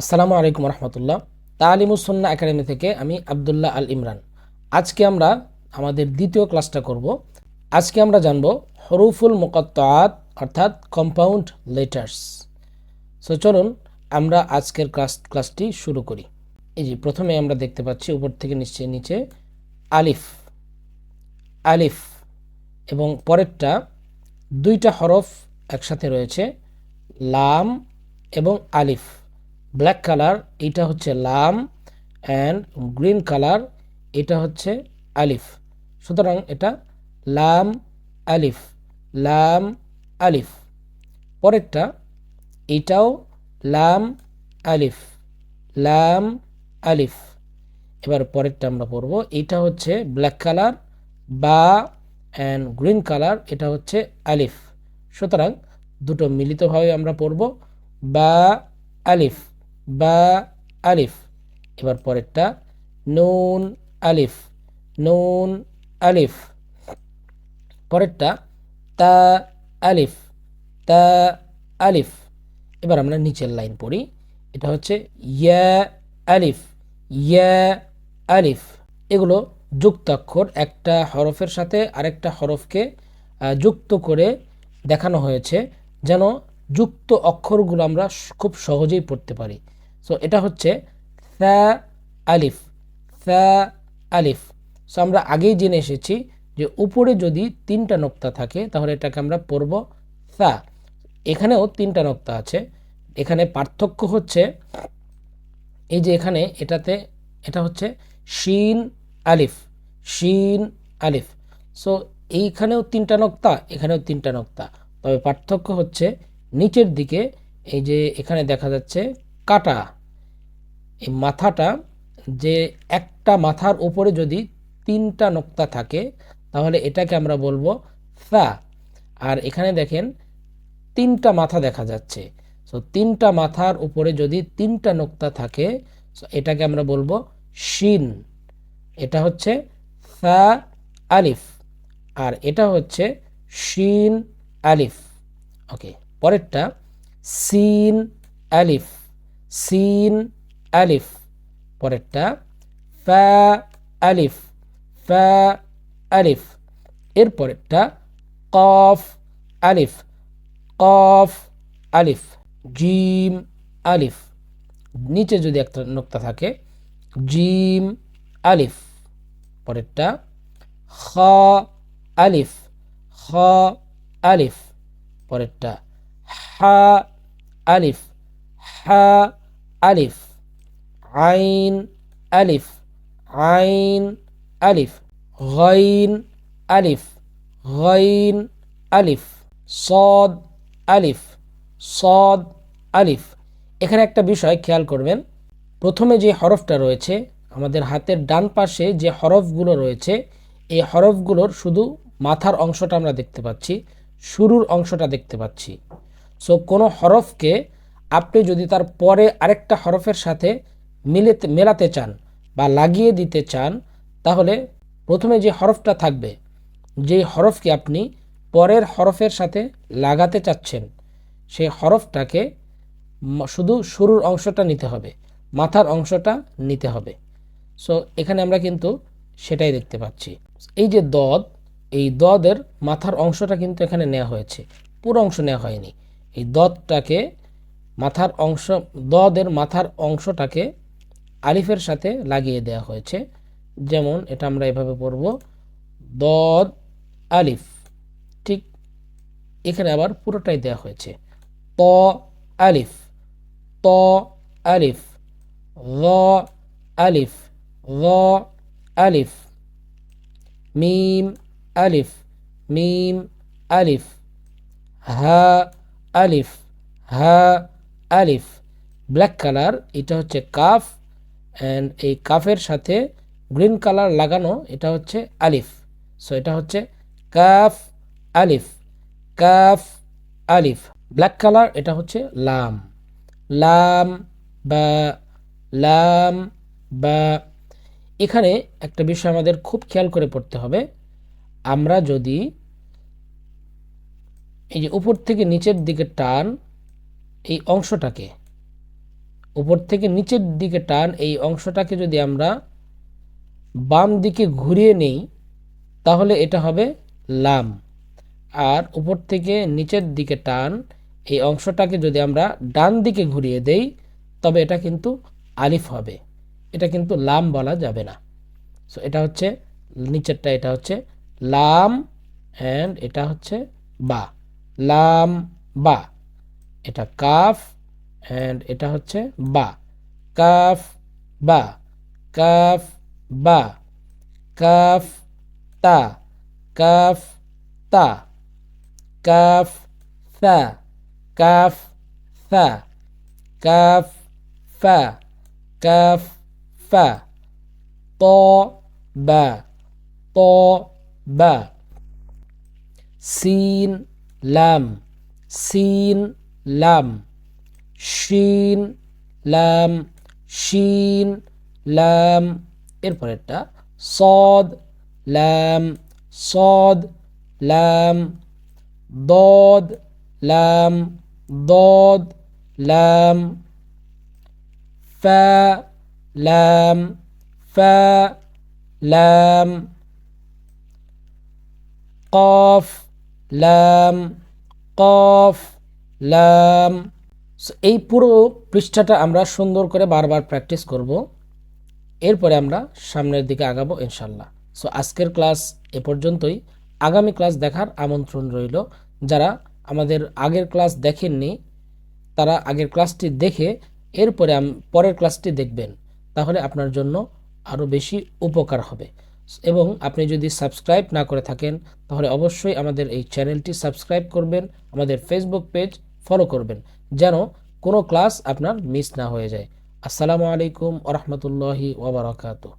আসসালামু আলাইকুম রহমতুল্লাহ। তালিমুসন্না একাডেমি থেকে আমি আবদুল্লাহ আল ইমরান। আজকে আমরা আমাদের দ্বিতীয় ক্লাসটা করব। আজকে আমরা জানব হরুফুল মোকাত্তাত অর্থাৎ কম্পাউন্ড লেটার্স সো চলুন আমরা আজকের ক্লাস, ক্লাসটি শুরু করি। এই যে প্রথমে আমরা দেখতে পাচ্ছি উপর থেকে নিচে নিচে আলিফ আলিফ এবং পরেরটা দুইটা হরফ একসাথে রয়েছে, লাম এবং আলিফ। ব্ল্যাক কালার এটা হচ্ছে লাম অ্যান্ড গ্রিন কালার এটা হচ্ছে আলিফ সুতরাং এটা লাম আলিফ লাম আলিফ পরেরটা, এটাও লাম আলিফ লাম আলিফ এবার পরেরটা আমরা পড়ব, এটা হচ্ছে ব্ল্যাক কালার বা অ্যান্ড গ্রিন কালার এটা হচ্ছে আলিফ সুতরাং দুটো মিলিতভাবে আমরা পড়ব, বা আলিফ বা আলিফ। এবার পরেরটা, নুন, আলিফ নুন, আলিফ। পরেরটা, তা, আলিফ তা, আলিফ। এবার আমরা নিচের লাইন পড়ি। এটা হচ্ছে ইয়া, আলিফ ইয়া, আলিফ। এগুলো যুক্তাক্ষর, একটা হরফের সাথে আরেকটা হরফকে যুক্ত করে দেখানো হয়েছে, যেন যুক্ত অক্ষরগুলো আমরা খুব সহজেই পড়তে পারি। সো এটা হচ্ছে ফা আলিফ ফা আলিফ। সো আমরা আগেই জেনে এসেছি যে উপরে যদি তিনটা নোক্তা থাকে, তাহলে এটাকে আমরা পড়ব ফা এখানেও তিনটা নোক্তা আছে। এখানে পার্থক্য হচ্ছে এই যে এখানে এটাতে, এটা হচ্ছে শিন আলিফ শিন আলিফ। সো এইখানেও তিনটা নোক্তা, এখানেও তিনটা নোক্তা। তবে পার্থক্য হচ্ছে নিচের দিকে, এই যে এখানে দেখা যাচ্ছে কাটা। এই মাথাটা যে একটা মাথার উপরে যদি তিনটা নোক্তা থাকে, তাহলে এটাকে আমরা বলব ফা। আর এখানে দেখেন তিনটা মাথা দেখা যাচ্ছে। সো তিনটা মাথার উপরে যদি তিনটা নোক্তা থাকে, so, এটাকে আমরা বলব শিন। এটা হচ্ছে ফা আলিফ। আর এটা হচ্ছে শিন আলিফ। ওকে পরেরটা সিন আলিফ। সিন, আলিফ। পরেরটা, ফা, আলিফ। ফা, আলিফ। এর পরেরটা, কফ, আলিফ। কফ, আলিফ। জিম, আলিফ। নিচে যদি একটা নোক্তা থাকে, জিম, আলিফ। পরেরটা, খ, আলিফ। খ, আলিফ। পরেরটা, হা, আলিফ। হা আলিফ আইন আলিফ আইন আলিফ غين আলিফ غين আলিফ صاد আলিফ صاد আলিফ এখানে একটা বিষয় খেয়াল করবেন প্রথমে যে হরফটা রয়েছে আমাদের হাতের ডান পাশে যে হরফগুলো রয়েছে এই হরফগুলোর শুধু মাথার অংশটা আমরা দেখতে পাচ্ছি শুরুর অংশটা দেখতে পাচ্ছি সো কোনো হরফকে আপনি যদি তার পরে আরেকটা হরফের সাথে মিলেতে, মেলাতে চান বা লাগিয়ে দিতে চান, তাহলে প্রথমে যে হরফটা থাকবে, যে হরফকে আপনি পরের হরফের সাথে লাগাতে চাচ্ছেন সেই হরফটাকে শুধু শুরুর অংশটা নিতে হবে, মাথার অংশটা নিতে হবে। সো এখানে আমরা কিন্তু সেটাই দেখতে পাচ্ছি। এই যে দদ, এই দদের মাথার অংশটা কিন্তু এখানে নেওয়া হয়েছে। পুরো অংশ নেওয়া হয়নি। এই দদটাকে মাথার অংশ, দদের মাথার অংশটাকে আলিফের সাথে লাগিয়ে দেওয়া হয়েছে। যেমন এটা আমরা এভাবে পড়ব, দদ, আলিফ। ঠিক এখানে আবার পুরোটাই দেওয়া হয়েছে। ত, আলিফ। ত, আলিফ। র আলিফ। র, আলিফ। মিম আলিফ। মিম, আলিফ। হা আলিফ। হা আলিফ, ব্ল্যাক কালার, এটা হচ্ছে কাফ অ্যান্ড এই কাফের সাথে গ্রিন কালার লাগানো, এটা হচ্ছে আলিফ। সো এটা হচ্ছে কাফ, আলিফ কাফ, আলিফ। ব্ল্যাক কালার, এটা হচ্ছে লাম। লাম বা লাম বা। এখানে একটা বিষয় আমাদের খুব খেয়াল করে পড়তে হবে। আমরা যদি এই যে উপর থেকে নিচের দিকে টান এই অংশটাকে। উপর থেকে নিচের দিকে টান এই অংশটাকে যদি আমরা বাম দিকে ঘুরিয়ে নেই, তাহলে এটা হবে লাম। আর উপর থেকে নিচের দিকে টান এই অংশটাকে যদি আমরা ডান দিকে ঘুরিয়ে দেই, তবে এটা কিন্তু আলিফ হবে। এটা কিন্তু লাম বলা যাবে না। সো এটা হচ্ছে নিচেরটা, এটা হচ্ছে লাম অ্যান্ড এটা হচ্ছে বা। লাম বা। এটা কাফ অ্যান্ড এটা হচ্ছে বা। কাফ বা। কাফ বা। কাফ, তা। কাফ তা। কাফ থা কাফ থা কাফ, ফা। কাফ, ফা। ত, বা। ত, বা। সিন, লাম। সিন লাম, শিন লাম শিন, লাম, এরপরেরটা সদ, লাম সদ, লাম, দদ লাম দদ, লাম, ফা লাম ফা, লাম, কফ লাম, কফ লাম। এই পুরো পৃষ্ঠাটা আমরা সুন্দর করে বারবার প্র্যাকটিস করব। এরপরে আমরা সামনের দিকে আগাবো ইনশাল্লাহ সো আজকের ক্লাস এ পর্যন্তই। আগামী ক্লাস দেখার আমন্ত্রণ রইল। যারা আমাদের আগের ক্লাস দেখেননি, তারা আগের ক্লাসটি দেখে এরপরে পরের ক্লাসটি দেখবেন। তাহলে আপনার জন্য আরও বেশি উপকার হবে। এবং আপনি যদি সাবস্ক্রাইব না করে থাকেন, তাহলে অবশ্যই আমাদের এই চ্যানেলটি সাবস্ক্রাইব করবেন। আমাদের ফেসবুক পেজ ফলো করবেন যেন কোনো ক্লাস আপনার মিস না হয়ে যায়। আসসালামু আলাইকুম ওরহমতুল্লাহি ওবরাকাতু